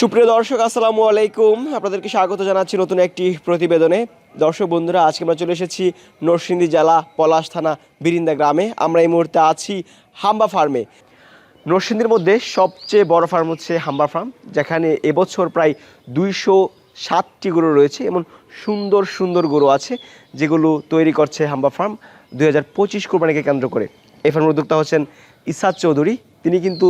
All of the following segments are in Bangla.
সুপ্রিয় দর্শক, আসসালামু আলাইকুম। আপনাদেরকে স্বাগত জানাচ্ছি নতুন একটি প্রতিবেদনে। দর্শক বন্ধুরা, আজকে আমরা চলে এসেছি নরসিংদী জেলা পলাশ থানা বিরিন্দা গ্রামে। আমরা এই মুহূর্তে আছি হাম্বা ফার্মে। নরসিংদীর মধ্যে সবচেয়ে বড় ফার্ম হচ্ছে হাম্বা ফার্ম, যেখানে এবছর প্রায় দুইশো সাতটি গরু রয়েছে, এমন সুন্দর সুন্দর গরু আছে যেগুলো তৈরি করছে হাম্বা ফার্ম দুই হাজার পঁচিশ কোরবানিকে কেন্দ্র করে। এই ফার্মের উদ্যোক্তা হচ্ছেন ইসাদ চৌধুরী। তিনি কিন্তু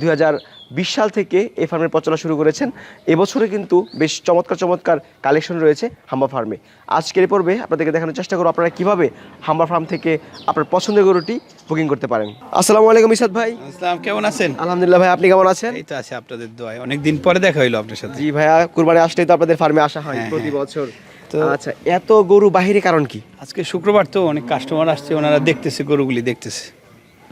দুই হাজার বিশ সাল থেকে এই ফার্মের প্রচলন শুরু করেছেন। এবছরে কিন্তু বেশ চমৎকার চমৎকার কালেকশন রয়েছে হাম্বা ফার্মে। আজকের পর্বে আপনাদেরকে দেখানোর চেষ্টা করব আপনারা কীভাবে হাম্বা ফার্ম থেকে আপনার পছন্দের গরুটি বুকিং করতে পারেন। আসসালামু আলাইকুম ইসাদ ভাই। আসসালাম কেমন আছেন? আলহামদুলিল্লাহ ভাই আপনি কেমন আছেন? এই তো আছে আপনাদের দোয়ায়। অনেকদিন পরে দেখা হইল আপনার সাথে। জি ভাইয়া কুরবানি আসলেই তো আপনাদের ফার্মে আসা হয় হ্যাঁ, প্রতি হ্যাঁ। বছর। তো- আচ্ছা এত গরু বাহিরে কারণ কি? আজকে শুক্রবার তো অনেক কাস্টমার আসছে ওনারা দেখতেছে গরুগুলি দেখতেছে।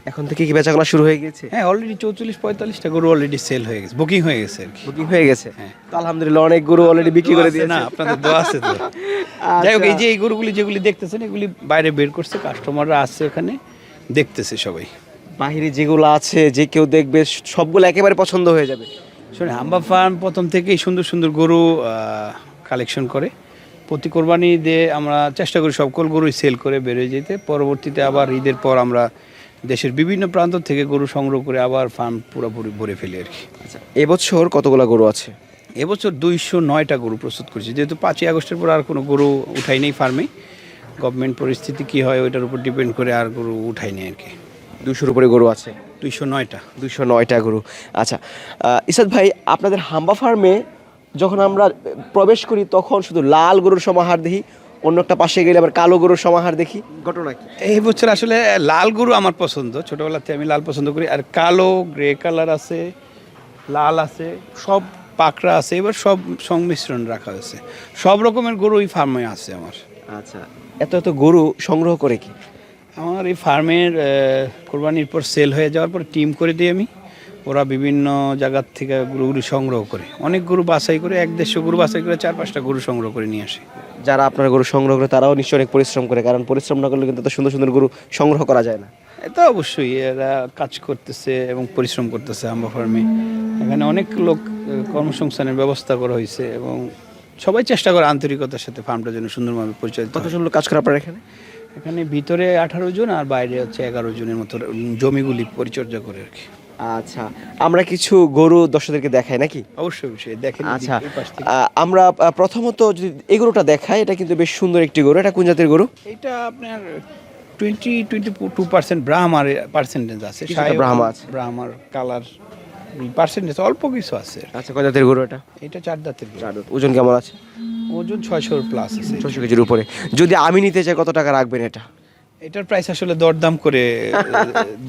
এখন থেকে কি বেচাকেনা শুরু হয়ে গেছে হ্যাঁ অলরেডি চৌচল্লিশ পঁয়তাল্লিশটা গরু অলরেডি সেল হয়ে গেছে। বুকিং হয়ে গেছে আর কি। বুকিং হয়ে গেছে। হ্যাঁ। তো আলহামদুলিল্লাহ অনেক গরু অলরেডি বিক্রি করে দিয়েছে না আপনাদের দোয়া আছে তো। যাই হোক এই যে এই গরুগুলি যেগুলি দেখতেছেন এগুলি বাইরে বের করছে কাস্টমাররা আসছে এখানে দেখতেছে সবাই। বাহিরে যেগুলো আছে যে কেউ দেখবে সবগুলো একেবারে পছন্দ হয়ে যাবে। শুনে হাম্বা ফার্ম প্রথম থেকেই সুন্দর সুন্দর গরু কালেকশন করে। প্রতি কোরবানি দিয়ে আমরা চেষ্টা করি সকল গরুই সেল করে বেরিয়ে যেতে। পরবর্তীতে আবার ঈদের পর আমরা দেশের বিভিন্ন প্রান্ত থেকে গরু সংগ্রহ করে আবার ফার্ম পুরোপুরি ভরে ফেলি আর কি। আচ্ছা এবছর কতগুলো গরু আছে? এবছর দুইশো নয়টা গরু প্রস্তুত করেছি। যেহেতু পাঁচই আগস্টের পর আর কোনো গরু উঠাই নেই ফার্মে গভর্নমেন্ট পরিস্থিতি কী হয় ওইটার উপর ডিপেন্ড করে আর গরু উঠাই নেই আর কি। দুশোর উপরে গরু আছে? দুইশো নয়টা। দুইশো নয়টা গরু। আচ্ছা ইসাদ ভাই আপনাদের হাম্বা ফার্মে যখন আমরা প্রবেশ করি তখন শুধু লাল গরুর সমাহার দেখি অন্য একটা পাশে গেলে আবার কালো গরুর সমাহার দেখি। ঘটনা কি? এই বছর আসলে লাল গরু আমার পছন্দ। ছোটোবেলাতে আমি লাল পছন্দ করি। আর কালো গ্রে কালার আছে লাল আছে সব পাকড়া আছে এবার সব সংমিশ্রণ রাখা হয়েছে। সব রকমের গরু এই ফার্মে আছে আমার। আচ্ছা এত এত গরু সংগ্রহ করে কি? আমার এই ফার্মের কোরবানির পর সেল হয়ে যাওয়ার পর টিম করে দিই আমি। ওরা বিভিন্ন জায়গার থেকে গরুগুলি সংগ্রহ করে। অনেক গরু বাছাই করে এক দেড়শো গরু বাছাই করে চার পাঁচটা গরু সংগ্রহ করে নিয়ে আসে। যারা আপনার গরু সংগ্রহ করে তারাও নিশ্চয়ই অনেক পরিশ্রম করে কারণ পরিশ্রম না করলে কিন্তু এত সুন্দর সুন্দর গরু সংগ্রহ করা যায় না। এটা অবশ্যই এরা কাজ করতেছে এবং পরিশ্রম করতেছে আম্বা ফার্মে। এখানে অনেক লোক কর্মসংস্থানের ব্যবস্থা করা হয়েছে এবং সবাই চেষ্টা করে আন্তরিকতার সাথে ফার্মটা যেন সুন্দরভাবে পরিচালিত কত। সুন্দর কাজ করে আপনার এখানে? এখানে ভিতরে আঠারো জন আর বাইরে হচ্ছে এগারো জনের মতো জমিগুলি পরিচর্যা করে আর কি। আচ্ছা আমরা কিছু গরু দর্শকদেরকে দেখাই নাকি? অবশ্যই অবশ্যই দেখেন আচ্ছা আমরা প্রথমত যদি এই গরুটা দেখাই এটা কিন্তু বেশ সুন্দর একটি গরু। এটা কোন জাতের গরু? এটা আপনার টোয়েন্টি টোয়েন্টি টু পার্সেন্ট ব্রাহ্মার পার্সেন্টেজ আছে ব্রাহ্মা আছে। ব্রাহ্মার কালার পার্সেন্টেজ অল্প কিছু আছে। আচ্ছা কয় জাতের গরু এটা? এটা চার দাঁতের গরু। চার ওজন কেমন আছে? ওজন ছয়শোর প্লাস আছে। ছশো কেজির উপরে। যদি আমি নিতে চাই কত টাকা রাখবেন এটা? এটার প্রাইস আসলে দরদাম করে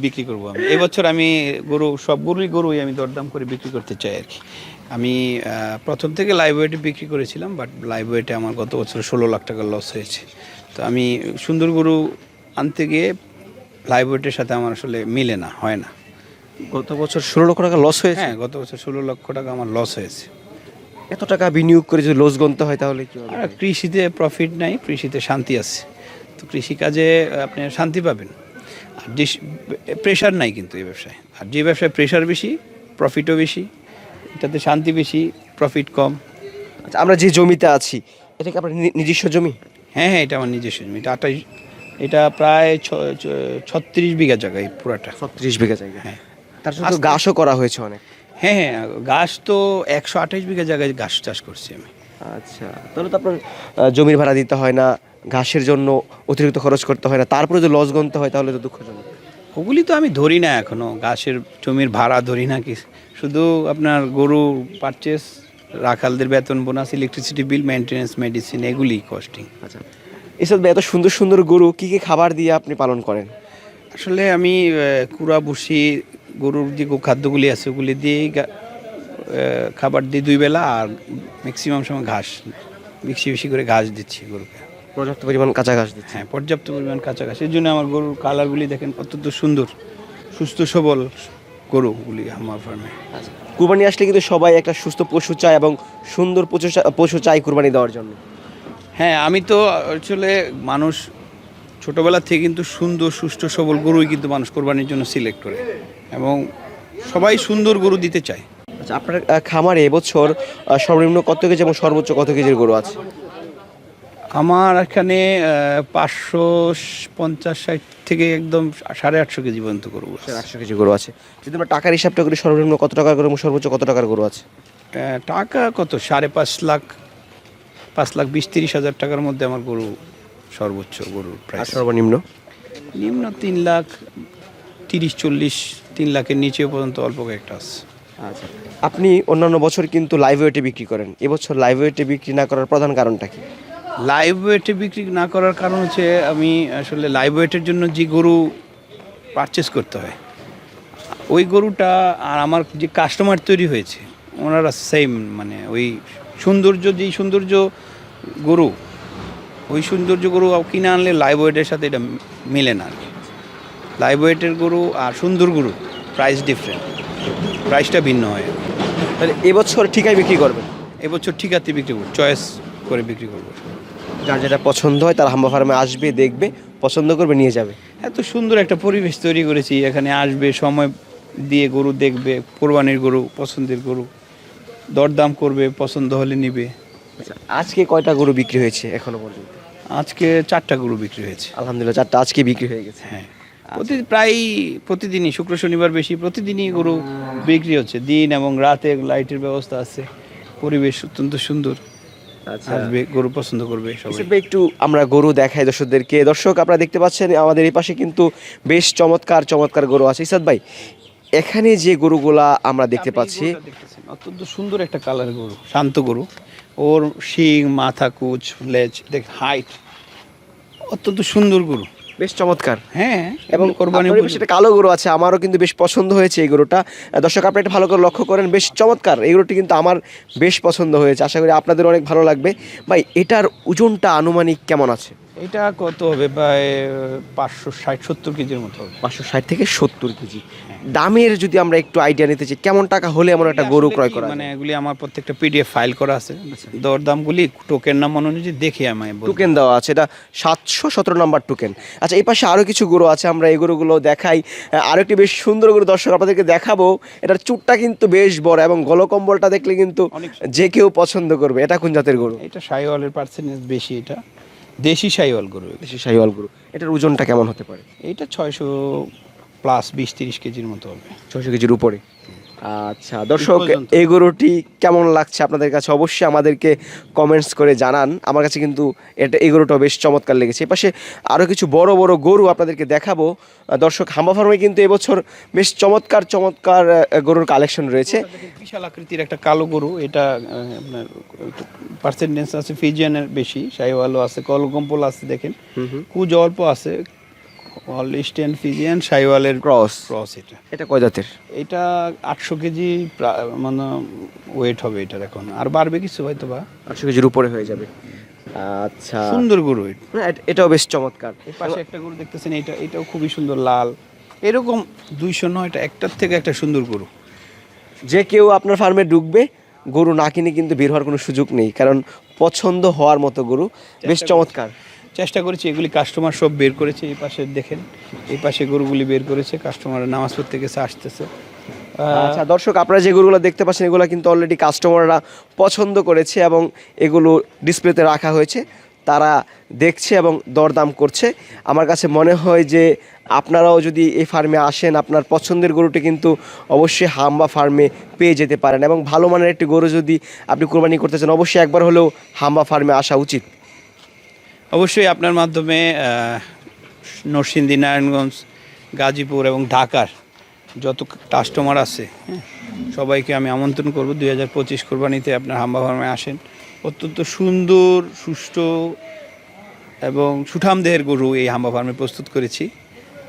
বিক্রি করব আমি। এবছর আমি গরু সবগুলোই গরুই আমি দরদাম করে বিক্রি করতে চাই আর কি। আমি প্রথম থেকে লাইভ ওয়েটে বিক্রি করেছিলাম বাট লাইভ ওয়েটে আমার গত বছর ষোলো লাখ টাকা লস হয়েছে। তো আমি সুন্দর গরু আনতে গিয়ে লাইভ ওয়েটের সাথে আমার আসলে মিলে না হয় না। গত বছর ষোলো লক্ষ টাকা লস হয়েছে? হ্যাঁ গত বছর ষোলো লক্ষ টাকা আমার লস হয়েছে। এত টাকা বিনিয়োগ করে যদি লস গণতে হয় তাহলে কি হবে? আর কৃষিতে প্রফিট নাই কৃষিতে শান্তি আছে। তো কৃষিকাজে আপনি শান্তি পাবেন। আর যে প্রেশার নাই কিন্তু এই ব্যবসায়। আর যে ব্যবসায় প্রেশার বেশি প্রফিটও বেশি এটাতে শান্তি বেশি প্রফিট কম। আচ্ছা আমরা যে জমিতে আছি এটা কি আপনার নি- নিজস্ব জমি? হ্যাঁ হ্যাঁ এটা আমার নিজস্ব জমি। এটা আঠাশ এটা প্রায় ছ- ছ- ছত্রিশ বিঘা জায়গায় পুরাটা। ছত্রিশ বিঘা জায়গা। হ্যাঁ। তার সাথে তো ঘাসও করা হয়েছে অনেক। হ্যাঁ হ্যাঁ ঘাস তো একশো আঠাশ বিঘা জায়গায় ঘাস চাষ করছি আমি। আচ্ছা তাহলে তো আপনার আহ, জমির ভাড়া দিতে হয় না ঘাসের জন্য অতিরিক্ত খরচ করতে হয় না তারপরে যদি লস গণতে হয় তাহলে তো দুঃখজনক। ওগুলি তো আমি ধরি না এখনও ঘাসের জমির ভাড়া ধরি না কি। শুধু আপনার গরু পারচেস রাখালদের বেতন bonus electricity bill maintenance medicine এগুলি কস্টিং আচ্ছা এসব এত সুন্দর সুন্দর গরু কি কি খাবার দিয়ে আপনি পালন করেন? আসলে আমি কুড়া বসি গরুর যে খাদ্যগুলি আছে ওগুলি দিয়েই খাবার দিই দুই বেলা আর ম্যাক্সিমাম সময় ঘাস বেশি বেশি করে ঘাস দিচ্ছি গরুকে। পর্যাপ্ত পরিমাণ কাঁচা ঘাস দিচ্ছে। হ্যাঁ পর্যাপ্ত পরিমাণ কাঁচা ঘাস। এই জন্য আমার গরুর কালারগুলি দেখেন অত্যন্ত সুন্দর সুস্থ সবল গরুগুলি আমার ফার্মে আচ্ছা কুরবানি আসলে কিন্তু সবাই একটা সুস্থ পশু চায় এবং সুন্দর পশু পশু চায় কুরবানি দেওয়ার জন্য। হ্যাঁ আমি তো আসলে মানুষ ছোটবেলা থেকে কিন্তু সুন্দর সুষ্ঠু সবল গরুই কিন্তু মানুষ কোরবানির জন্য সিলেক্ট করে এবং সবাই সুন্দর গরু দিতে চায়। আচ্ছা আপনার খামারে এবছর সর্বনিম্ন কত কেজি এবং সর্বোচ্চ কত কেজির গরু আছে? আমার এখানে পাঁচশো পঞ্চাশ ষাট থেকে একদম সাড়ে আটশো কেজি পর্যন্ত করব একশো কেজি গরু আছে। যদি আমরা টাকার হিসাবটা করি সর্বনিম্ন কত টাকার গরু সর্বোচ্চ কত টাকার গরু আছে? টাকা কত? সাড়ে পাঁচ লাখ পাঁচ লাখ বিশ তিরিশ হাজার টাকার মধ্যে আমার গরু সর্বোচ্চ গরুর প্রাইস সর্বনিম্ন? নিম্ন তিন লাখ তিরিশ চল্লিশ তিন লাখের নিচেও পর্যন্ত অল্প কয়েকটা আছে। আচ্ছা। আপনি অন্যান্য বছর কিন্তু লাইভ ওয়েটে বিক্রি করেন। এবছর লাইভ ওয়েটে বিক্রি না করার প্রধান কারণটা কি? লাইভ ওয়েটে বিক্রি না করার কারণ হচ্ছে আমি আসলে লাইভ ওয়েটের জন্য যে গরু পারচেস করতে হয় ওই গরুটা আর আমার যে কাস্টমার তৈরি হয়েছে ওনারা সেম মানে ওই সৌন্দর্য যেই সৌন্দর্য গরু ওই সৌন্দর্য গরু কিনে আনলে লাইভ ওয়েটের সাথে এটা মেলে না আর কি। লাইভ ওয়েটের গরু আর সুন্দর গরু প্রাইস ডিফারেন্ট প্রাইসটা ভিন্ন হয়। তাহলে এবছর ঠিকাই বিক্রি করবেন? এবছর ঠিকাতে বিক্রি করব চয়েস করে বিক্রি করব। যার যেটা পছন্দ হয় তার হাম্বা ফার্মে আসবে দেখবে পছন্দ করবে নিয়ে যাবে। এত সুন্দর একটা পরিবেশ তৈরি করেছি। এখানে আসবে সময় দিয়ে গরু দেখবে কোরবানির গরু পছন্দের গরু। দরদাম করবে পছন্দ হলে নিবে। আচ্ছা আজকে কয়টা গরু বিক্রি হয়েছে এখনও পর্যন্ত? আজকে চারটা গরু বিক্রি হয়েছে। আলহামদুলিল্লাহ চারটা আজকে বিক্রি হয়ে গেছে। হ্যাঁ। প্রতি প্রায় প্রতিদিনই শুক্র শনিবার বেশি প্রতিদিনই গরু বিক্রি হচ্ছে। দিন এবং রাতে লাইটের ব্যবস্থা আছে। পরিবেশ অত্যন্ত সুন্দর। আসবে গরু পছন্দ করবে সবাই। একটু আমরা গরু দেখাই দর্শকদেরকে। দর্শক আপনারা দেখতে পাচ্ছেন আমাদের এই পাশে কিন্তু বেশ চমৎকার চমৎকার গরু আছে। ইসাদ ভাই এখানে যে গরুগুলা আমরা দেখতে পাচ্ছি। অত্যন্ত সুন্দর একটা কালার গরু শান্ত গরু। ওর শিং মাথা কুচ লেজ দেখ হাইট অত্যন্ত সুন্দর গরু। বেশ চমৎকার। হ্যাঁ এবং কোরবানি সেটা একটা কালো গরু আছে আমারও কিন্তু বেশ পছন্দ হয়েছে এই গরুটা। দর্শক আপনি এটা ভালো করে লক্ষ্য করেন বেশ চমৎকার। এই গরুটি কিন্তু আমার বেশ পছন্দ হয়েছে আশা করি আপনাদের অনেক ভালো লাগবে। ভাই এটার ওজনটা আনুমানিক কেমন আছে? এটা কত হবে? প্রায় পাঁচশো ষাট সত্তর কেজির মতো হবে। পাঁচশো ষাট থেকে সত্তর কেজি। দামের যদি আমরা একটু আইডিয়া নিতে চাই কেমন টাকা হলে এমন একটা গরু ক্রয় করা মানে এগুলি আমার প্রত্যেকটা পিডিএফ ফাইল করা আছে। দরদামগুলি টোকেন নাম অনুযায়ী দেখে আমি টোকেন দেওয়া আছে এটা সাতশো সতেরো নম্বর টোকেন আচ্ছা এই পাশে আরও কিছু গরু আছে আমরা এই গরুগুলো দেখাই। আরও একটি বেশ সুন্দর গরু দর্শক আপনাদেরকে দেখাবো। এটার চুটটা কিন্তু বেশ বড় এবং গলকম্বলটা দেখলে কিন্তু যে কেউ পছন্দ করবে। এটা কোন জাতের গরু? এটা সাইওয়ালের পার্সেন্টেজ বেশি এটা। দেশি সাইওয়াল গরু দেশি শাহিওয়াল গরু। এটার ওজনটা কেমন হতে পারে? এটা ছয়শো প্লাস বিশ তিরিশ কেজির মতো হবে। ছয়শো কেজির উপরে? আচ্ছা দর্শক। এই গরুটি কেমন লাগছে আপনাদের কাছে? অবশ্যই আমাদেরকে কমেন্টস করে জানান। আমার কাছে কিন্তু এটা এই গরুটা বেশ চমৎকার লেগেছে। এপাশে আরও কিছু বড় বড় গরু আপনাদেরকে দেখাবো। দর্শক হাম্বা ফার্মে কিন্তু এবছর বেশ চমৎকার চমৎকার গরুর কালেকশন রয়েছে। বিশাল আকৃতির একটা কালো গরু। এটা আপনার পার্সেন্টেজ আছে ফিজিয়ানের বেশি। সাইওয়ালও আছে কলকম্পল আছে দেখেন। কুজ অল্প আছে। স্টেন ফিজিয়ান সাইওয়ালের ক্রস ক্রস এটা। এটা কয় জাতের? এটা আটশো কেজি মানে ওয়েট হবে এটার এখন আর বাড়বে কিছু হয়তো বা। আটশো কেজির উপরে হয়ে যাবে। আচ্ছা। সুন্দর গরু এটা। এট- এটাও বেশ চমৎকার। পাশে একটা গরু দেখতেছেন এটা এটাও খুবই সুন্দর লাল। এরকম দুইশো নয়টা একটার থেকে একটা সুন্দর গরু। যে কেউ আপনার ফার্মে ঢুকবে গরু না কিনে কিন্তু বের হওয়ার কোনো সুযোগ নেই। কারণ পছন্দ হওয়ার মতো গরু। বেশ চমৎকার। চেষ্টা করেছি, এগুলি কাস্টমার সব বের করেছে, এই পাশে দেখেন, এই পাশে গরুগুলি বের করেছে কাস্টমার নামাজ পড়তে গেছে, আসতেছে। আচ্ছা দর্শক, আপনারা যে গরুগুলো দেখতে পাচ্ছেন, এগুলো কিন্তু অলরেডি কাস্টমাররা পছন্দ করেছে এবং এগুলো ডিসপ্লেতে রাখা হয়েছে। তারা দেখছে এবং দরদাম করছে। আমার কাছে মনে হয় যে আপনারাও যদি এই ফার্মে আসেন, আপনার পছন্দের গরুটি কিন্তু অবশ্যই হাম্বা ফার্মে পেয়ে যেতে পারেন এবং ভালো মানের একটি গরু যদি আপনি কোরবানি করতে চান, অবশ্যই একবার হলেও হাম্বা ফার্মে আসা উচিত। অবশ্যই আপনার মাধ্যমে নরসিংদী নারায়ণগঞ্জ গাজীপুর এবং ঢাকার যত কাস্টমার আছে হ্যাঁ, সবাইকে আমি আমন্ত্রণ করব। দুই হাজার পঁচিশ কোরবানিতে আপনার হাম্বা ফার্মে আসেন। অত্যন্ত সুন্দর সুষ্ঠু এবং সুঠাম দেহের গরু এই হাম্বা ফার্মে প্রস্তুত করেছি।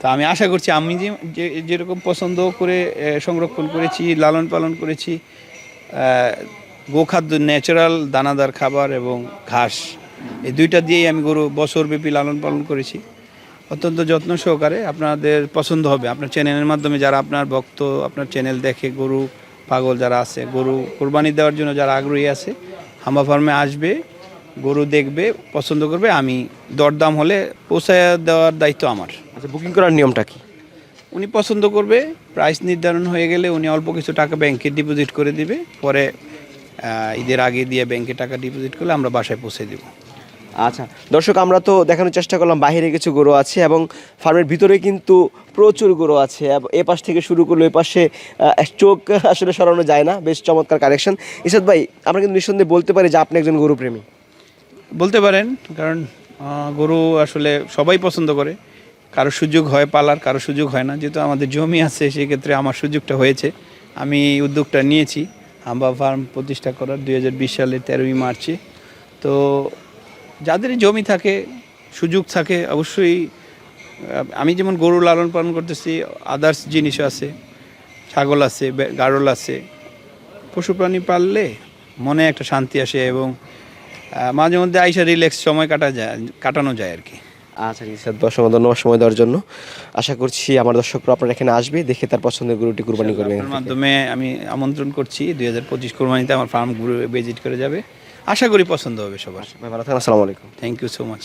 তা আমি আশা করছি আমি যে- যেরকম পছন্দ করে সংরক্ষণ করেছি লালন পালন করেছি গোখাদ্য ন্যাচারাল দানাদার খাবার এবং ঘাস এই দুইটা দিয়েই আমি গরু বছরব্যাপী লালন পালন করেছি। অত্যন্ত যত্ন সহকারে আপনাদের পছন্দ হবে। আপনার চ্যানেলের মাধ্যমে যারা আপনার ভক্ত আপনার চ্যানেল দেখে গরু পাগল যারা আছে গরু কোরবানি দেওয়ার জন্য যারা আগ্রহী আছে হাম্বা ফার্মে আসবে গরু দেখবে পছন্দ করবে আমি দরদাম হলে পৌঁছায় দেওয়ার দায়িত্ব আমার। আচ্ছা বুকিং করার নিয়মটা কি? উনি পছন্দ করবে প্রাইস নির্ধারণ হয়ে গেলে উনি অল্প কিছু টাকা ব্যাংকে ডিপোজিট করে দিবে পরে ঈদের আগে দিয়ে ব্যাংকে টাকা ডিপোজিট করলে আমরা বাসায় পৌঁছে দেবো। আচ্ছা দর্শক, আমরা তো দেখানোর চেষ্টা করলাম বাইরে কিছু গরু আছে এবং ফার্মের ভিতরে কিন্তু প্রচুর গরু আছে। এ পাশ থেকে শুরু করলে ওই পাশে চোখ আসলে সরানো যায় না, বেশ চমৎকার কালেকশন ইসাদ ভাই, আমরা কিন্তু নিঃসন্দেহে বলতে পারি যে আপনি একজন গরু প্রেমী বলতে পারেন, কারণ গরু আসলে সবাই পছন্দ করে। কারও সুযোগ হয় পালার, কারও সুযোগ হয় না। যেহেতু আমাদের জমি আছে, সেক্ষেত্রে আমার সুযোগটা হয়েছে। আমি উদ্যোগটা নিয়েছি। হাম্বা ফার্ম প্রতিষ্ঠা করার দুই সালের তেরোই মার্চে। তো যাদের জমি থাকে সুযোগ থাকে অবশ্যই আমি যেমন গরু লালন পালন করতেছি আদার্স জিনিসও আছে ছাগল আছে গাড়ল আছে। পশু প্রাণী পাললে মনে একটা শান্তি আসে এবং মাঝে মধ্যে আইসা রিল্যাক্স সময় কাটা যায় কাটানো যায় আর কি। আচ্ছা ইসাদ ভাই অসংখ্য ধন্যবাদ সময় দেওয়ার জন্য। আশা করছি আমার দর্শকরা আপনার এখানে আসবে দেখে তার পছন্দের গরুটি কুরবানি করবে আপনার মাধ্যমে আমি আমন্ত্রণ করছি দুই হাজার পঁচিশ কোরবানিতে আমার ফার্ম ভিজিট করে যাবে। আশা করি পছন্দ হবে সবার। ভাই ভালো থাকেন আসসালামু আলাইকুম। Thank you so much